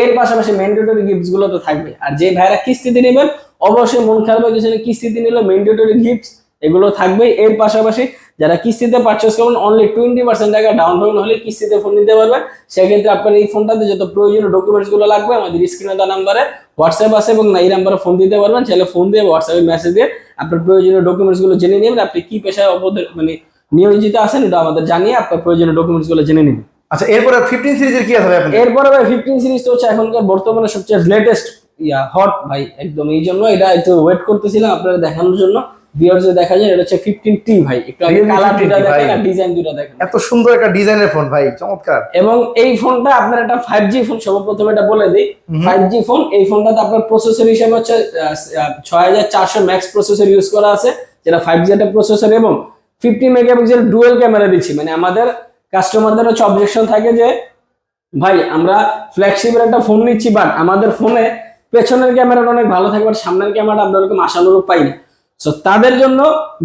এর পাশাপাশি ম্যান্ডেটরি গিফটগুলো তো থাকবে। আর যে ভাইরা কিস্তিতে নেবেন অবশ্যই মন খারাপ গেছে কিস্তিতে নিলে ম্যান্ডেটরি গিফট এগুলো থাকবে। এর পাশাপাশি যারা কিস্তিতে পারচেস করবেন অনলি টোয়েন্টি পার্সেন্ট টাকা ডাউন পেমেন্ট হলে কিস্তিতে ফোন নিতে পারবেন সেক্ষেত্রে আপনার এই ফোনটাতে যত প্রয়োজনীয় ডকুমেন্টসগুলো লাগবে আমাদের স্ক্রিনে দেওয়া নাম্বারে হোয়াটসঅ্যাপ আছে এবং এই নাম্বারে ফোন দিতে পারবেন। চাইলে ফোন দিয়ে হোয়াটসঅ্যাপে মেসেজ দিয়ে আপনার প্রয়োজনীয় ডকুমেন্টসগুলো জেনে নেবেন। আপনি কি পেশায় অবদান মানে নিয়োজিত আছেন এটা আমাদের জানিয়ে আপনার প্রয়োজনীয় ডকুমেন্টসগুলো জেনে নেবেন। আচ্ছা এরপরে ফিফটিন সিরিজের কি আছে এরপরে ভাই ফিফটিন সিরিজ তো হচ্ছে এখনকার বর্তমানে সবচেয়ে লেটেস্ট ইয়া হট ভাই একদম এই জন্য এটা একটু ওয়েট করতেছিলাম আপনারা দেখানোর জন্য। ভিউয়ার্স দেখা যায় এটা হচ্ছে ফিফটিন টি ভাই। একটু আগে কালার 15T দুটা দেখেন। আর ডিজাইন দুটা দেখেন। এত সুন্দর একটা ডিজাইনের ফোন ভাই চমৎকার। এবং এই ফোনটা আপনার একটা ফাইভ জি ফোন সর্বপ্রথম এটা বলে দিই। ফাইভ জি ফোন এই ফোনটাতে আপনার প্রসেসর হিসেবে হচ্ছে ছয় হাজার চারশো ম্যাক্স প্রসেসর ইউজ করা আছে যেটা ফাইভ জি একটা প্রসেসর এবং ফিফটি মেগাপিক্সেল ডুয়েল ক্যামেরা দিচ্ছি। মানে আমাদের কাস্টমারদের হচ্ছে অবজেকশন থাকে যে ভাই আমরা ফ্ল্যাগশিপের একটা ফোন নিচ্ছি বাট আমাদের ফোনে পেছনের ক্যামেরাটা অনেক ভালো থাকে বাট সামনের ক্যামেরাটা আমরা ওরকম আশানুরূপ পাই না। সো তাদের জন্য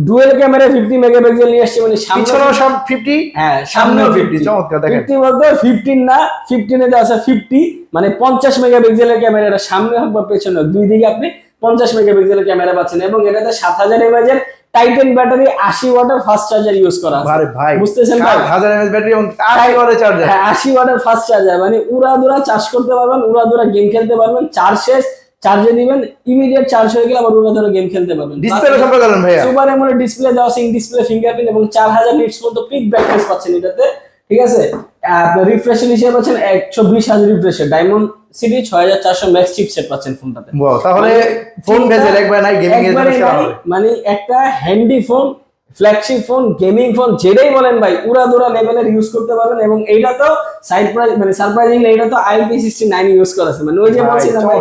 ডুয়েল ক্যামেরা ফিফটি মেগাপিক্সেল নিয়ে আসছে মানে পিছনেও সব ফিফটি হ্যাঁ সামনেও সামনেও 50 ফিফটি চমৎকার দেখেন। ফিফটি বলতে ফিফটিন না ফিফটিনে দেওয়া আছে ফিফটি মানে পঞ্চাশ মেগাপিক্সেলের ক্যামেরা এটা সামনে হোক বা পেছনে হোক দুই দিকে আপনি পঞ্চাশ মেগাপিক্সেলের ক্যামেরা পাচ্ছেন এবং এটাতে সাত হাজার এমএজের টাইটেন ব্যাটারি আশি ওয়াটের ফাস্ট চার্জার ইউজ করা আছে। আরে ভাই বুঝতেছেন হাজার এমএস ব্যাটারি এবং আড়াই ওয়াটের চার্জার হ্যাঁ আশি ওয়াটের ফাস্ট চার্জার মানে উড়াদুরা চার্জ করতে পারবেন উড়াদুরা গেম খেলতে পারবেন চার্জ শেষ চার্জে দিবেন ইমিডিয়েট চার্জ হয়ে গেলে আবার উড়াদুরা গেম খেলতে পারবেন। ডিসপ্লে সম্পর্কে বলেন ভাইয়া। সুপার এমোলেড ডিসপ্লে দেওয়া সিং ডিসপ্লে ফিঙ্গারপ্রিন্ট এবং চার হাজার নিটস পর্যন্ত পিক ব্রাইটনেস পাচ্ছেন এটাতে ঠিক আছে? আপনার রিফ্রেশন হিসেবে পাচ্ছেন একশো বিশ হাজার রিফ্রেশন ডায়মন্ড সিটি ছয় হাজার চারশো ম্যাক্স চিপসেট পাচ্ছেন ফোনটাতে তাহলে ফোন ভেজেল একবার নাই গেমিং এর জন্য মানে একটা handy phone flagship phone gaming phone যেটাই বলেন ভাই উড়াদুরা লেভেলের ইউজ করতে পারবেন এবং এইটা তো সাইড মানে সারপ্রাইজিংলি এটা তো আইপি সিক্সটি নাইন ইউজ করা আছে। মানে ওই যে ভাই, বলছি না ভাই।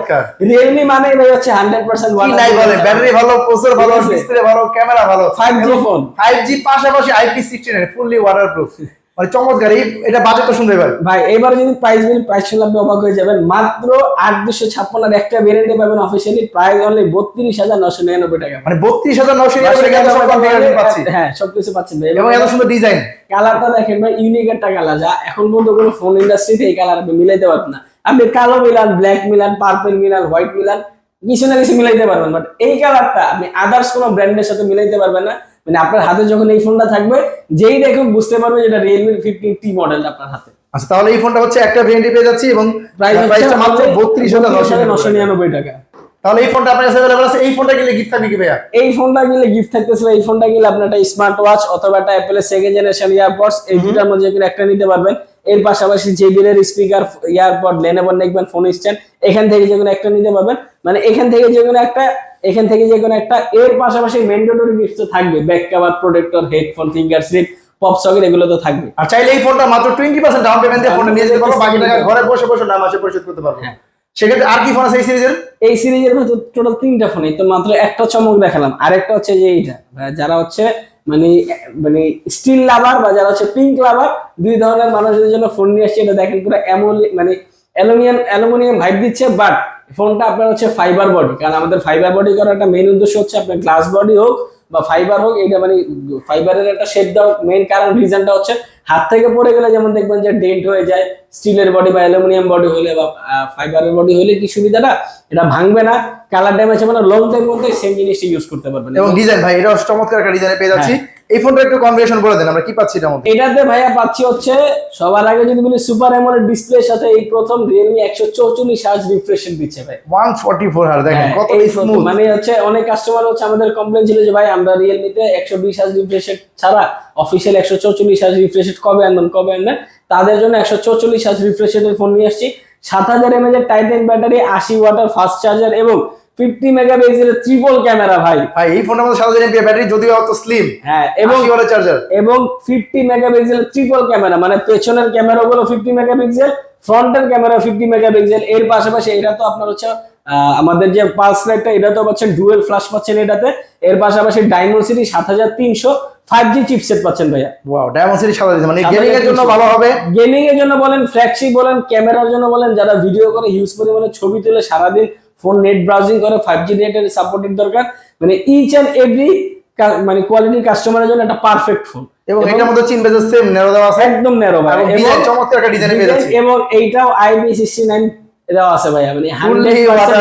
রিয়েলমি মানে ভাই হচ্ছে হান্ড্রেড পার্সেন্ট ওয়ান নাই বলে? ব্যাটারি ভালো প্রসেসর ভালো ডিসপ্লে ভালো ক্যামেরা ভালো। 5G phone. ফাইভ জি পাশাপাশি IP sixty sixteen fully waterproof মানে চমৎকার এটা বাজেটটা ভাই এবার যদি প্রাইস বিল প্রাইস শুনলে আপনি অবাক হয়ে যাবেন। মাত্র আট দুশো ছাপ্পান্নের একটা পাবেন অফিসিয়ালি প্রাইস বত্রিশ হাজার নশো নিরানব্বই টাকা। মানে বত্রিশ হাজার নশো নিরানব্বই পাচ্ছি। হ্যাঁ সবকিছু পাচ্ছেন ভাই। এবং এত সুন্দর ডিজাইন কালারটা দেখেন ভাই ইউনিক একটা কালার যা এখন পর্যন্ত কোনো ফোন ইন্ডাস্ট্রিতে এই কালার আপনি মিলাইতে পারবেন না। আপনি কালো মিলান ব্ল্যাক মিলান পার্পল মিলান হোয়াইট মিলান কিছু না কিছু মিলাইতে পারবেন। বাট এই কালারটা আপনি আদার্স কোনো ব্র্যান্ডের সাথে মিলাইতে পারবেন না। মানে আপনার হাতে যখন এই ফোনটা থাকবে যেই দেখুন বুঝতে পারবে যেটা রিয়েলমি ফিফটিন টি মডেল আপনার হাতে। আচ্ছা তাহলে এই ফোনটা হচ্ছে একটা ভ্যারিয়েন্টে পেয়ে যাচ্ছি এবং প্রাইস প্রাইসটা মাত্র বত্রিশ হাজার নশো নিরানব্বই টাকা। তাহলে এই ফোনটা আপনার কাছে অ্যাভেলেবল আছে এই ফোনটা গেলে গিফট থাকবে কি ভাইয়া? এই ফোনটা কিনলে গিফট থাকতেছিল এই ফোনটা কিনলে আপনার একটা স্মার্ট ওয়াচ অথবা একটা অ্যাপলের সেকেন্ড জেনারেশন ইয়ারপডস এই দুটার মধ্যে একটা নিতে পারবেন। এর পাশাপাশি জেবিএল এর speaker earpod Lenovo neckband phone stand এখান থেকে যে কোনো একটা নিতে পারবেন। মানে এখান থেকে যে কোনো একটা এখান থেকে যে কোনো একটা এর পাশাপাশি ম্যান্ডেটরি গিফট তো থাকবে। Back cover protector headphone finger slip pop socket এগুলো তো থাকবে। আর চাইলে এই ফোনটা মাত্র টোয়েন্টি পার্সেন্ট ডাউন পেমেন্ট দিয়ে ফোনটা নিয়ে যেতে পারো। বাকি টাকা ঘরে বসে বসে নাম আসে পরিশোধ করতে পারবে। হ্যাঁ। সেক্ষেত্রে আর কি ফোন আছে এই সিরিজের? এই সিরিজের মধ্যে টোটাল তিনটা ফোন এই তো মাত্র একটা চমক দেখালাম। আরেকটা হচ্ছে যে এইটা যারা হচ্ছে মানে মানে স্টিল লাভার বা যারা হচ্ছে পিঙ্ক লাভার দুই ধরনের মানুষদের জন্য ফোন নিয়ে আসছে। এটা দেখেন পুরো অ্যামোলি মানে অ্যালুমিনিয়াম অ্যালুমিনিয়াম ভাইব দিচ্ছে বাট ফোনটা আপনার হচ্ছে ফাইবার বডি কারণ আমাদের ফাইবার বডি করার একটা মেইন উদ্দেশ্য হচ্ছে আপনার গ্লাস বডি হোক বা ফাইবার হোক এটা মানে ফাইবারের একটা শেপ দেওয়ার মেইন কারণ রিজনটা হচ্ছে হাত থেকে পড়ে গেলে যেমন দেখবেন যে ডেন্ট হয়ে যায় স্টিলের বডি বা অ্যালুমিনিয়াম বডি হলে বা ফাইবারের বডি হলে কি সুবিধাটা? এটা ভাঙবে না কালার ড্যামেজ হবে না লং টাইম মধ্যে সেম জিনিসটা ইউজ করতে পারবেন। এবং ডিজাইন ভাই এটা চমৎকার একটা ডিজাইনে পেয়ে যাচ্ছি। এই ফোনটা একটু কনভার্সন বলে দেন আমরা কি পাচ্ছি এটার মধ্যে? এটাতে ভাইয়া পাচ্ছি হচ্ছে সবার আগে যদি বলি সুপার অ্যামোলেড ডিসপ্লের সাথে এই প্রথম রিয়েলমি একশো চৌচল্লিশ হার্জ রিফ্রেশন দিচ্ছে ভাই। ওয়ান ফর্টি ফোর হার দেখেন হ্যাঁ, কত। স্মুথ মানে হচ্ছে অনেক কাস্টমার হচ্ছে আমাদের কমপ্লেন ছিল যে ভাই আমরা রিয়েলমিতে একশো বিশ হার্জ রিফ্রেশ ছাড়া অফিসিয়াল একশো চৌচল্লিশ হার্জ রিফ্রেশ কবে আনবেন কবে আনবেন তাদের জন্য একশো চৌচল্লিশ হার্জ রিফ্রেশ ফোন নিয়ে আসছি। সাত হাজার এমএজ এর টাইটেন ব্যাটারি আশি ওয়াটার ফাস্ট চার্জার এবং ফিফটি মেগাপিক্সেলের ট্রিপল ক্যামেরা ভাই। ভাই এই মধ্যে সাত হাজার এমপি ব্যাটারি যদিও অত স্লিম হ্যাঁ এবং চার্জার এবং ফিফটি মেগাপিক্সেল ট্রিপল ক্যামেরা মানে পেছনের ক্যামেরা গুলো ফিফটি মেগাপিক্সেল ফ্রন্টের ক্যামেরা ফিফটি মেগাপিক্সেল এর পাশাপাশি এটা তো আপনার হচ্ছে আমাদের যে পালস লাইটটা এটা তো পাচ্ছেন ডুয়েল ফ্ল্যাশ পাচ্ছেন এটাতে। এর পাশাপাশি ডায়মন্ড সাত হাজার তিনশো ফাইভ জি চিপসেট পাচ্ছেন ভাইয়া। ওয়াও ডায়মন্ড মানে গেমিং এর জন্য ভালো হবে। গেমিং এর জন্য বলেন ফ্ল্যাগশিপ বলেন ক্যামেরার জন্য বলেন যারা ভিডিও করে হিউজ পরিমাণে ছবি তুলে সারাদিন ফোন নেট ব্রাউজিং করে ফাইভ জি নেটের সাপোর্টের দরকার। মানে ইচ অ্যান্ড এভরি মানে কোয়ালিটির কাস্টমারের জন্য একটা পারফেক্ট ফোন এবং এটার মধ্যে চিন বেজের সেম নেরো দেওয়া আছে। একদম ন্যারো ভাই। এবং এবং চমৎকার একটা ডিজাইনে পেয়ে design এবং এইটাও আইপি সিক্সটি নাইন দেওয়া আছে ভাইয়া। মানে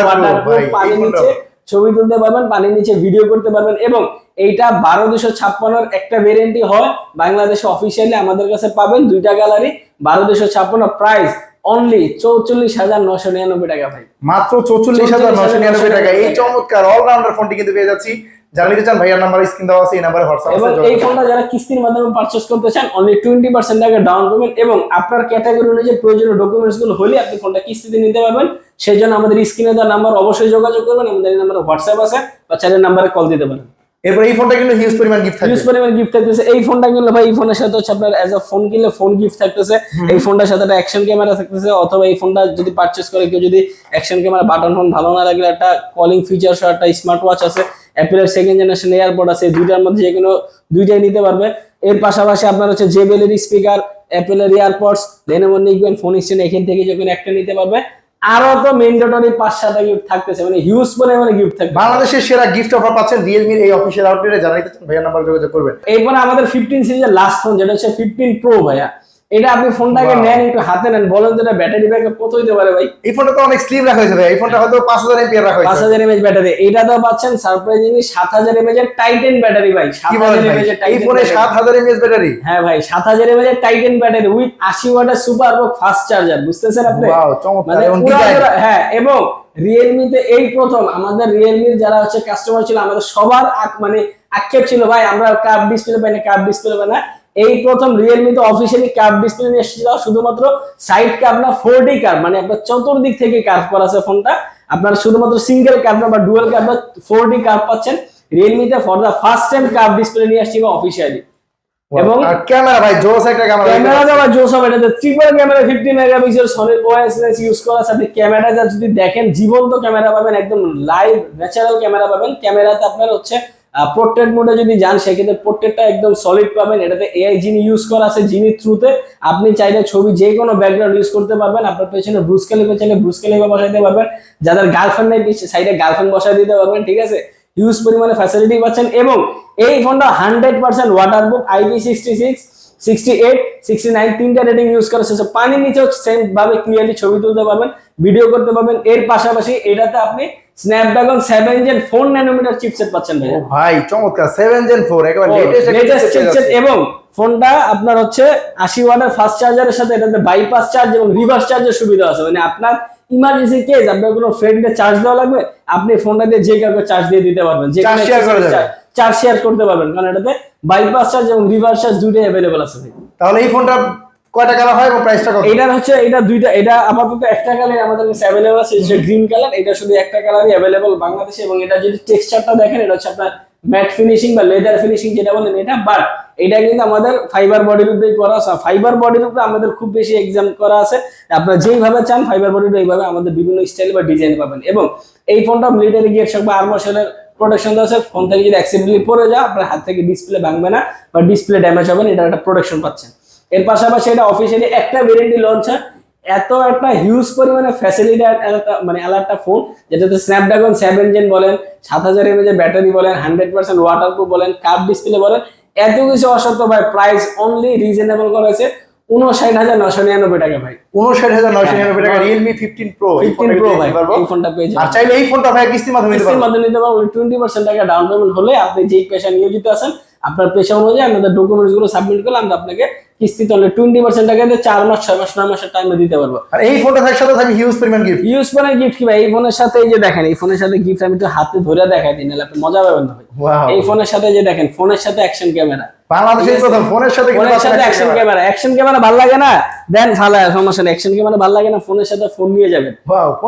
ওয়াটারপ্রুফ পানি নিচে ছবি তুলতে পারবেন পানির নিচে ভিডিও করতে পারবেন। এবং এইটা বারো দুশো ছাপ্পান্নর একটা ভেরিয়েন্টই হয়। বাংলাদেশে অফিসিয়ালি আমাদের কাছে পাবেন দুইটা গ্যালারি বারো দুশো ছাপ্পান্ন প্রাইস অনলি চৌচল্লিশ হাজার নশো নিরানব্বই টাকা ভাই। মাত্র চৌচল্লিশ হাজার নশো নিরানব্বই টাকা। এই চমৎকার অলরাউন্ডার ফোনটি কিন্তু পেয়ে যাচ্ছি। যারা নিতে চান ভাইয়ার নাম্বার স্ক্রিন দেওয়া আছে এই নাম্বারে হোয়াটসঅ্যাপ আছে এই ফোনটা যারা কিস্তির মাধ্যমে করতে চান অনলি টাকা ডাউন পেমেন্ট এবং আপনার ক্যাটাগরি অনুযায়ী প্রয়োজনীয় ডকুমেন্টসগুলো হলে আপনি ফোনটা কিস্তিতে নিতে পারবেন। সেই জন্য আমাদের স্ক্রিনে দেওয়া নাম্বার অবশ্যই যোগাযোগ করবেন আমাদের এই নাম্বারে হোয়াটসঅ্যাপ আছে বা চ্যানেল নাম্বারে কল দিতে পারেন। এরপর এই ফোনটা কিন্তু হিউজ পরিমাণ গিফট থাকবে। ইউজ পরিমাণ গিফট থাকতেছে। এই ফোনটা কিনলে ভাই এই ফোনের সাথে হচ্ছে আপনার অ্যাজ আ ফোন কিনলে ফোন গিফট থাকতেছে। এই ফোনটার সাথে একটা অ্যাকশন ক্যামেরা থাকতেছে। অথবা এই ফোনটা যদি পারচেস করে কেউ যদি অ্যাকশন ক্যামেরা বাটন ফোন ভালো না লাগলে একটা কলিং ফিচার সহ একটা স্মার্ট ওয়াচ আছে। অ্যাপেলের সেকেন্ড জেনারেশন এয়ারপড আছে। দুইটার মধ্যে যে কোনো দুইটাই নিতে পারবে। এর পাশাপাশি আপনার হচ্ছে জেবেলের স্পিকার অ্যাপেলের AirPods Lenovo neckband phone stand এখান থেকে যে কোনো একটা নিতে পারবে। আরও তো মেন্ডেটরি পাঁচ সাতটা গিফট থাকতেছে মানে হিউজ পরিমাণে গিফট থাকবে বাংলাদেশের সেরা গিফট অফার পাচ্ছেন রিয়েলমির এই অফিসিয়াল আউটলেটে জানাইতে চান ভাইয়া নাম্বার যোগাযোগ করবেন। এরপর আমাদের ফিফটিন সিরিজের লাস্ট ফোন যেটা হচ্ছে ফিফটিন প্রো ভাইয়া। এটা আপনি ফোনটাকে নেন একটু হাতে নেন বলেন তো এটা ব্যাটারি ব্যাকআপ কত হইতে পারে ভাই? এই ফোনটা তো অনেক স্লিম রাখা হয়েছে ভাই এই ফোনটা হয়তো পাঁচ হাজার এমপি রাখা হয়েছে। হাজার এমএচ ব্যাটারি এটা তো পাচ্ছেন সারপ্রাইজিংলি সাত হাজার এমএচ এর টাইটেন ব্যাটারি ভাই সাত কি হাজার বলেন ভাই? এমএচ এই ফোনে সাত হাজার এমএস ব্যাটারি? হ্যাঁ ভাই সাত হাজার এমএচ এর টাইটেন ব্যাটারি উইথ আশি ওয়াটের সুপার ফাস্ট চার্জার বুঝতেছেন আপনি? ওয়াও চমৎকার মানে হ্যাঁ এবং রিয়েলমিতে এই প্রথম আমাদের রিয়েলমির যারা হচ্ছে কাস্টমার ছিল আমাদের সবার মানে আক্ষেপ ছিল ভাই আমরা কার্ভ ডিসপ্লে পাই না কার্ভ ডিসপ্লে পাই না। এই প্রথম রিয়েলমিতে অফিসিয়ালি কার্ভ ডিসপ্লে নিয়ে এসেছিল শুধুমাত্র সাইড কার্ভ না ফোর ডি কার্ভ মানে আপনার চতুর্দিক থেকে কার্ভ করা আছে ফোনটা। আপনার শুধুমাত্র সিঙ্গেল কার্ভ না বা ডুয়েল কার্ভ না ফোর ডি কার্ভ পাচ্ছেন। রিয়েলমিতে for the first time curve display নিয়ে আসছিল অফিসিয়ালি এবং ক্যামেরা ভাই জোস একটা ক্যামেরা ক্যামেরা দেওয়া জোস হবে এটাতে triple camera fifty megapixel Sony OSS use করার সাথে ক্যামেরাটা যদি দেখেন জীবন্ত ক্যামেরা পাবেন একদম লাইভ ন্যাচারাল ক্যামেরা পাবেন। ক্যামেরাতে আপনার হচ্ছে পোর্ট্রেট মোডে যদি যান, সেক্ষেত্রে পোর্ট্রেটটা একদম সলিড পাবেন। এটাতে এআই জিনি ইউজ করা আছে যিনি থ্রুতে আপনি চাইলে ছবি যে কোনো ব্যাকগ্রাউন্ড ইউজ করতে পারবেন। আপনার পেছনে ব্রুস পেছনে চাইলে ব্রুস ক্যালিপে বসাইতে পারবেন। যাদের গার্লফ্রেন্ড নেই সাইডে গার্লফ্রেন্ড বসাই দিতে পারবেন, ঠিক আছে? ইউজ পরিমাণে ফ্যাসিলিটি পাচ্ছেন এবং এই ফোনটা হান্ড্রেড পার্সেন্ট ওয়াটার বুক IP sixty six sixty eight sixty nine তিনটা রেটিং ইউজ করা শেষে। পানির নিচেও সেম ক্লিয়ারলি ছবি তুলতে পারবেন ভিডিও করতে পারবেন। এর পাশাপাশি এটাতে আপনি Snapdragon seven gen four nanometre chipset পাচ্ছেন ভাই ভাই চমৎকার। সেভেন জেন ফোর একেবারে লেটেস্ট লেটেস্ট চিপসেট এবং ফোনটা আপনার হচ্ছে আশি ওয়াটের ফাস্ট চার্জারের সাথে এটাতে বাইপাস চার্জ এবং রিভার্স চার্জের সুবিধা আছে। মানে আপনার ইমার্জেন্সি কেস আপনার কোনো ফ্রেন্ডে চার্জ দেওয়া লাগবে আপনি ফোনটা দিয়ে যে কাউকে চার্জ দিয়ে দিতে পারবেন। যে করা যাবে। চার্জ শেয়ার করতে পারবেন কারণ এটাতে বাইপাস চার্জ এবং রিভার্স চার্জ দুইটাই অ্যাভেলেবল আছে। তাহলে এই ফোনটা কয়টা কালার হয় এবং প্রাইসটা কত? এটার হচ্ছে এটা দুইটা এটা আপাতত একটা কালার আমাদের কাছে অ্যাভেলেবল আছে যে গ্রিন কালার এটা শুধু একটা কালারই অ্যাভেলেবল বাংলাদেশে এবং এটা যদি টেক্সচারটা দেখেন এটা হচ্ছে আপনার ম্যাট ফিনিশিং বা লেদার ফিনিশিং যেটা বলেন এটা বাট এটা কিন্তু আমাদের ফাইবার বডির উপরেই করা আছে। ফাইবার বডির উপরে আমাদের খুব বেশি এক্সাম করা আছে। আপনারা যেইভাবে চান ফাইবার বডির এইভাবে আমাদের বিভিন্ন স্টাইল বা ডিজাইন পাবেন। এবং এই ফোনটা মিলিটারি গিয়ার শক বা আর্মার প্রোটেকশন আছে ফোন থেকে যদি অ্যাক্সিডেন্টলি পড়ে যায় আপনার হাত থেকে ডিসপ্লে ভাঙবে না বা ডিসপ্লে ড্যামেজ হবে না এটা একটা প্রোটেকশন পাচ্ছেন। এর পাশাপাশি এটা অফিসিয়ালি একটা ভেরিয়েন্টই লঞ্চ হয়। এত একটা হিউজ পরিমাণে ফ্যাসিলিটি মানে আলাদা ফোন যেটাতে স্ন্যাপড্রাগন সেভেন জেন বলেন, সাত হাজার এমএজ এর ব্যাটারি বলেন হান্ড্রেড পার্সেন্ট ওয়াটার প্রুফ বলেন কাপ ডিসপ্লে বলেন, এত কিছু অসত্য ভাই প্রাইস অনলি রিজনেবল করা হয়েছে। উনষাট হাজার নশো নিরানব্বই টাকা ভাই। উনষাট হাজার নশো নিরানব্বই টাকা। Realme fifteen pro fifteen pro ভাই এই ফোনটা পেয়ে আর যাবেন চাইলে এই ফোনটা ভাই কিস্তির মাধ্যমে কিস্তির মাধ্যমে নিতে পারবেন টোয়েন্টি পার্সেন্ট টাকা ডাউন পেমেন্ট হলে আপনি যেই পেশা নিয়োজিত আছেন আপনার পেশা অনুযায়ী আপনাদের ডকুমেন্টসগুলো সাবমিট করলে আমরা আপনাকে কিস্তিতে হলে টোয়েন্টি পার্সেন্ট টাকা দিয়ে চার মাস ছয় মাস নয় মাসের টাইমে দিতে পারব। আর এই ফোনটা থাকার সাথে থাকবে হিউজ পরিমাণ গিফট ইউজ ফোনের গিফট কি ভাই? এই ফোনের সাথে এই যে দেখেন এই ফোনের সাথে গিফট আমি তো হাতে ধরে দেখাই দিই নাহলে আপনি মজা পাবেন না ভাই। এই ফোনের সাথে যে দেখেন ফোনের সাথে অ্যাকশন ক্যামেরা বাংলাদেশের প্রথম ফোনের সাথে ফোনের সাথে অ্যাকশন ক্যামেরা অ্যাকশন ক্যামেরা ভালো লাগে না? দেন ভালো সমস্যা নেই। অ্যাকশন ক্যামেরা ভালো লাগে না ফোনের সাথে ফোন নিয়ে যাবেন।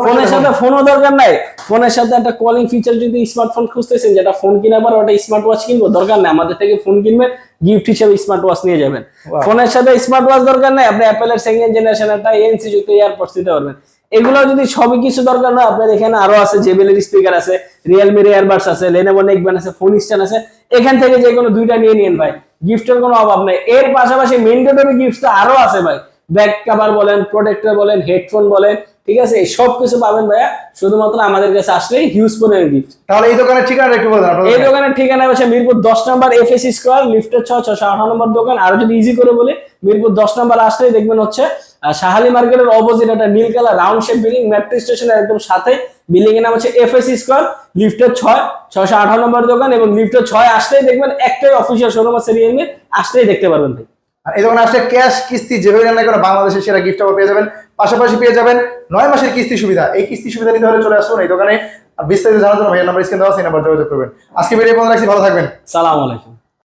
ফোনের সাথে ফোনও দরকার নাই। ফোনের সাথে একটা কলিং ফিচার যদি স্মার্টফোন খুঁজতেছেন যেটা ফোন কেনার পর ওটা স্মার্ট ওয়াচ কিনবো দরকার নাই। আমাদের থেকে ফোন কিনবেন গিফট হিসেবে স্মার্ট ওয়াচ নিয়ে যাবেন। ফোনের সাথে স্মার্ট ওয়াচ দরকার নাই আপনি অ্যাপেলের সেকেন্ড জেনারেশন একটা এনসি যুক্ত ইয়ারপডস দিতে পারবেন। এগুলো যদি সবই কিছু দরকার না আপনার এখানে আরও আছে জেবেলের স্পিকার আছে রিয়েলমির এয়ারবাডস আছে লেনোভো নেকব্যান্ড আছে ফোন স্ট্যান্ড আছে। এখান থেকে যে কোনো দুইটা নিয়ে নিন ভাই। গিফটের কোনো অভাব নাই। এর পাশাপাশি মেন্ডেটরি গিফট তো আরও আছে ভাই। ব্যাক কভার বলেন প্রোটেক্টর বলেন হেডফোন বলেন ঠিক আছে? এই সব কিছু পাবেন ভাইয়া। শুধুমাত্র আমাদের কাছে আসলেই হিউজ পরিমাণের গিফট তাহলে এই দোকানের ঠিকানা একটু বলুন এই দোকানের ঠিকানা হচ্ছে মিরপুর দশ নম্বর এফ এস স্কোয়ার লিফটের ছয় ছশো আঠারো নম্বর দোকান। আর যদি ইজি করে বলি মিরপুর দশ নম্বর আসলেই দেখবেন হচ্ছে শাহালি মার্কেটের অপোজিট একটা নীল colour round shape building metro স্টেশনের একদম সাথে। বিল্ডিং এর নাম হচ্ছে এফ এস স্কোয়ার লিফটের ছয় ছশো আঠারো নম্বর দোকান এবং লিফটের ছয় আসলেই দেখবেন একটাই অফিসিয়াল শোরুম আছে রিয়েলমি আসলেই দেখতে পারবেন ভাই। আর এই দোকানে আসলে ক্যাশ কিস্তি যেভাবে না কেন বাংলাদেশের সেরা গিফট পেয়ে যাবেন। পাশাপাশি পেয়ে যাবেন নয় মাসের কিস্তি সুবিধা। এই কিস্তি সুবিধা নিতে হলে চলে আসুন এই দোকানে। বিস্তারিত জানার জন্য ভাইয়ের নাম্বার স্ক্রিন দেওয়া সেই নাম্বার যোগাযোগ করবেন। আজকে ভিডিও বন্ধ রাখছি ভালো থাকবেন। সালাম আলাইকুম।